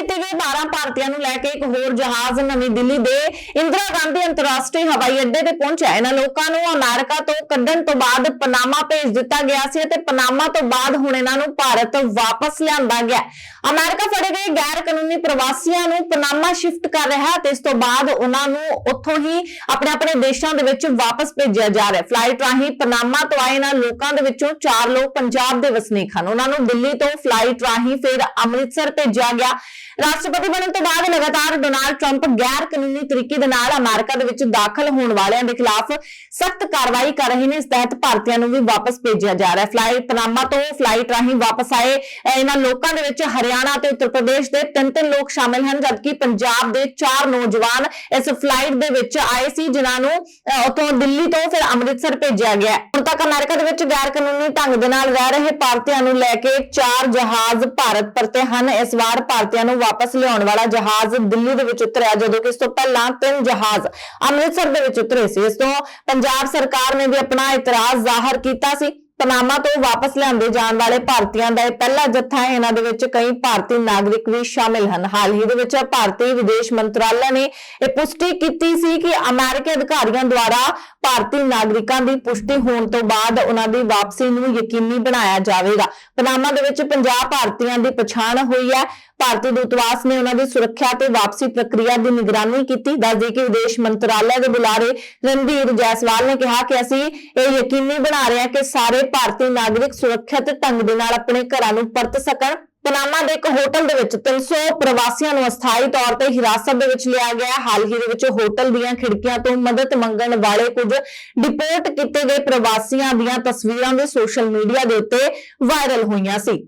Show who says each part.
Speaker 1: ਕੀਤੇ ਗਏ 12 ਭਾਰਤੀਆਂ ਨੂੰ ਲੈ ਕੇ ਇੱਕ ਹੋਰ ਜਹਾਜ਼ ਨਵੀਂ ਦਿੱਲੀ ਦੇ ਇੰਦਰਾ ਗਾਂਧੀ ਅੰਤਰਰਾਸ਼ਟਰੀ ਹਵਾਈ ਅੱਡੇ ਤੇ ਪਹੁੰਚਿਆ। ਇਹਨਾਂ ਲੋਕਾਂ ਨੂੰ ਅਮਰੀਕਾ ਤੋਂ ਕੱਢਣ ਤੋਂ ਬਾਅਦ ਪਨਾਮਾ ਭੇਜ ਦਿੱਤਾ ਗਿਆ ਸੀ ਅਤੇ ਪਨਾਮਾ ਤੋਂ ਬਾਅਦ ਹੁਣ ਇਹਨਾਂ ਨੂੰ ਭਾਰਤ ਵਾਪਸ ਲਿਆਂਦਾ ਗਿਆ। ਅਮਰੀਕਾ ਫੜੇ ਗਏ ਗੈਰ ਕਾਨੂੰਨੀ ਪ੍ਰਵਾਸੀਆਂ ਨੂੰ ਪਨਾਮਾ ਸ਼ਿਫਟ ਕਰ ਰਿਹਾ ਤੇ ਇਸ ਤੋਂ ਬਾਅਦ ਉਹਨਾਂ ਨੂੰ ਉੱਥੋਂ ਹੀ ਆਪਣੇ ਆਪਣੇ ਦੇਸ਼ਾਂ ਦੇ ਵਿੱਚ ਵਾਪਸ ਭੇਜਿਆ ਜਾ ਰਿਹਾ ਫਲਾਈਟ ਰਾਹੀਂ ਪਨਾਮਾ ਤੋਂ ਆਏ ਇਹਨਾਂ ਲੋਕਾਂ ਦੇ ਵਿੱਚੋਂ ਚਾਰ ਲੋਕ ਪੰਜਾਬ ਦੇ ਵਸਨੀਕ ਹਨ। ਉਹਨਾਂ ਨੂੰ ਦਿੱਲੀ ਤੋਂ ਫਲਾਈਟ ਰਾਹੀਂ ਫਿਰ ਅੰਮ੍ਰਿਤਸਰ ਭੇਜਿਆ ਗਿਆ। ਰਾਸ਼ਟਰਪਤੀ ਬਣਨ ਤੋਂ ਬਾਅਦ ਲਗਾਤਾਰ ਡੋਨਾਲਡ ਟਰੰਪ ਗੈਰ ਕਾਨੂੰਨੀ ਤਰੀਕੇ ਦੇ ਨਾਲ ਅਮਰੀਕਾ ਦੇ ਵਿੱਚ ਦਾਖਲ ਹੋਣ ਵਾਲਿਆਂ ਦੇ ਖਿਲਾਫ ਸਖਤ ਕਾਰਵਾਈ ਕਰ ਰਹੇ ਨੇ ਇਸ ਤਹਿਤ ਭਾਰਤੀਆਂ ਨੂੰ ਵੀ ਵਾਪਸ ਭੇਜਿਆ ਜਾ ਰਿਹਾ ਹੈ। ਫਲਾਈਟ ਪਨਾਮਾ ਤੋਂ ਫਲਾਈਟ ਰਾਹੀਂ ਵਾਪਸ ਆਏ ਇਹਨਾਂ ਲੋਕਾਂ ਦੇ ਵਿੱਚ ਹਰਿਆਣਾ ਤੇ ਉੱਤਰ ਪ੍ਰਦੇਸ਼ ਦੇ ਤਿੰਨ ਤਿੰਨ ਲੋਕ ਸ਼ਾਮਿਲ ਹਨ ਜਦਕਿ ਪੰਜਾਬ ਦੇ ਚਾਰ ਨੌਜਵਾਨ ਇਸ ਫਲਾਈਟ ਦੇ ਵਿੱਚ ਆਏ ਸੀ ਜਿਨ੍ਹਾਂ ਨੂੰ ਅਹ, ਉੱਥੋਂ ਦਿੱਲੀ ਤੋਂ ਫਿਰ ਅੰਮ੍ਰਿਤਸਰ ਭੇਜਿਆ ਗਿਆ ਹੁਣ ਤੱਕ ਅਮਰੀਕਾ ਦੇ ਵਿੱਚ ਗੈਰ ਕਾਨੂੰਨੀ ਢੰਗ ਦੇ ਨਾਲ ਰਹਿ ਰਹੇ ਭਾਰਤੀਆਂ ਨੂੰ ਲੈ ਕੇ ਚਾਰ ਜਹਾਜ਼ ਭਾਰਤ ਪਰਤੇ ਹਨ। ਇਸ ਵਾਰ ਭਾਰਤੀਆਂ ਨੂੰ ਵਾਪਸ ਲਿਆਉਣ ਵਾਲਾ ਜਹਾਜ਼ ਦਿੱਲੀ ਦੇ ਵਿੱਚ ਉਤਰਿਆ, ਜਦੋਂ ਕਿ ਇਸ ਤੋਂ ਪਹਿਲਾਂ ਤਿੰਨ ਜਹਾਜ਼ ਅੰਮ੍ਰਿਤਸਰ ਦੇ ਵਿੱਚ ਉਤਰੇ ਸੀ। ਇਸ ਤੋਂ ਪੰਜਾਬ ਸਰਕਾਰ ਨੇ ਵੀ ਆਪਣਾ ਇਤਰਾਜ਼ ਜ਼ਾਹਰ ਕੀਤਾ ਸੀ। ਪਨਾਮਾ ਤੋਂ ਵਾਪਸ ਲਿਆਂਦੇ ਜਾਣ ਵਾਲੇ ਭਾਰਤੀਆਂ ਦਾ ਇਹ ਪਹਿਲਾ ਜੱਥਾ ਹੈ। ਇਹਨਾਂ ਦੇ ਵਿੱਚ ਕਈ ਭਾਰਤੀ ਨਾਗਰਿਕ ਵੀ ਸ਼ਾਮਿਲ ਹਨ। ਹਾਲ ਹੀ ਦੇ ਵਿੱਚ ਭਾਰਤੀ ਵਿਦੇਸ਼ ਮੰਤਰਾਲਾ ਨੇ ਇਹ ਪੁਸ਼ਟੀ ਕੀਤੀ ਸੀ ਕਿ ਅਮਰੀਕੀ ਅਧਿਕਾਰੀਆਂ ਦੁਆਰਾ ਭਾਰਤੀ ਨਾਗਰਿਕਾਂ ਦੀ ਪੁਸ਼ਟੀ ਹੋਣ ਤੋਂ ਬਾਅਦ ਉਹਨਾਂ ਦੀ ਵਾਪਸੀ ਨੂੰ ਯਕੀਨੀ ਬਣਾਇਆ ਜਾਵੇਗਾ। ਪਨਾਮਾ ਦੇ ਵਿੱਚ 50 ਭਾਰਤੀਆਂ ਦੀ ਪਛਾਣ ਹੋਈ ਹੈ। ਭਾਰਤੀ ਦੂਤਵਾਸ ਨੇ ਉਹਨਾਂ ਦੀ ਸੁਰੱਖਿਆ ਤੇ ਵਾਪਸੀ ਪ੍ਰਕਿਰਿਆ ਦੀ ਨਿਗਰਾਨੀ ਕੀਤੀ। ਦੱਸਦੇ ਕਿ ਵਿਦੇਸ਼ ਮੰਤਰਾਲੇ ਦੇ ਬੁਲਾਰੇ ਰਣਧੀਰ ਜੈਸਵਾਲ ਨੇ ਕਿਹਾ ਕਿ ਅਸੀਂ ਇਹ ਯਕੀਨੀ ਬਣਾ ਰਹੇ ਹਾਂ ਕਿ ਸਾਰੇ ਭਾਰਤੀ ਨਾਗਰਿਕ ਸੁਰੱਖਿਅਤ ਢੰਗ ਦੇ ਨਾਲ ਆਪਣੇ ਘਰਾਂ ਨੂੰ ਪਰਤ ਸਕਣ। ਪਨਾਮਾ ਦੇ ਇੱਕ ਹੋਟਲ ਦੇ ਵਿੱਚ 300 ਪ੍ਰਵਾਸੀਆਂ ਨੂੰ ਅਸਥਾਈ ਤੌਰ ਤੇ ਹਿਰਾਸਤ ਦੇ ਵਿੱਚ ਲਿਆ ਗਿਆ। ਹਾਲ ਹੀ ਦੇ ਵਿੱਚ ਹੋਟਲ ਦੀਆਂ ਖਿੜਕੀਆਂ ਤੋਂ ਮਦਦ ਮੰਗਣ ਵਾਲੇ ਕੁਝ ਡਿਪੋਰਟ ਕੀਤੇ ਗਏ ਪ੍ਰਵਾਸੀਆਂ ਦੀਆਂ ਤਸਵੀਰਾਂ ਵੀ ਸੋਸ਼ਲ ਮੀਡੀਆ ਦੇ ਉੱਤੇ ਵਾਇਰਲ ਹੋਈਆਂ ਸੀ।